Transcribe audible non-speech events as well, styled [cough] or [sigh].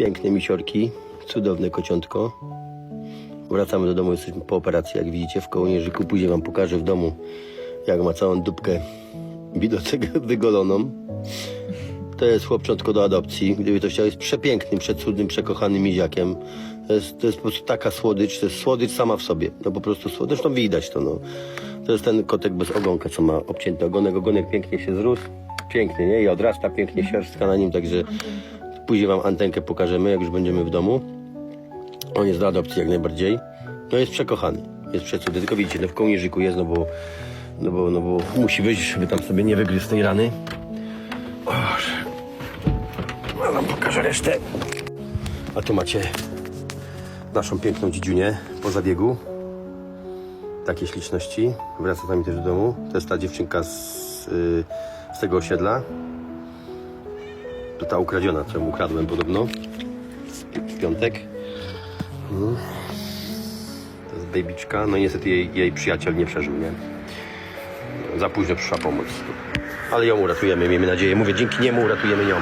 Piękne misiorki, cudowne kociątko. Wracamy do domu, jesteśmy po operacji, jak widzicie, w kołnierzyku. Później wam pokażę w domu, jak ma całą dupkę widocego [laughs] wygoloną. To jest chłopczątko do adopcji. Gdyby to chciał, jest przepięknym, przecudnym, przekochanym miziakiem. To jest, to jest po prostu taka słodycz, to jest słodycz sama w sobie. No po prostu słodycz, zresztą widać to, no. To jest ten kotek bez ogonka, co ma obcięty ogonek. Ogonek pięknie się zrósł. Piękny, nie? I odrasta pięknie siersztka na nim, także później wam antenkę pokażemy, jak już będziemy w domu. On jest do adopcji jak najbardziej. No jest przekochany. Jest przecudny. Tylko widzicie, no w kołnierzyku jest, no bo, no bo, no bo musi wyjść, żeby tam sobie nie wygryzł tej rany. Boże. Ja wam pokażę resztę. A tu macie naszą piękną dzidziunię po zabiegu. Takie śliczności. Wraca nami też do domu. To jest ta dziewczynka z, y, z tego osiedla. To ta ukradziona, ją ukradłem podobno. W piątek. Mm. To jest babyczka. No i niestety jej, jej przyjaciel nie przeżył, nie? Za późno przyszła pomoc. Ale ją uratujemy, miejmy nadzieję. Mówię, dzięki niemu uratujemy ją.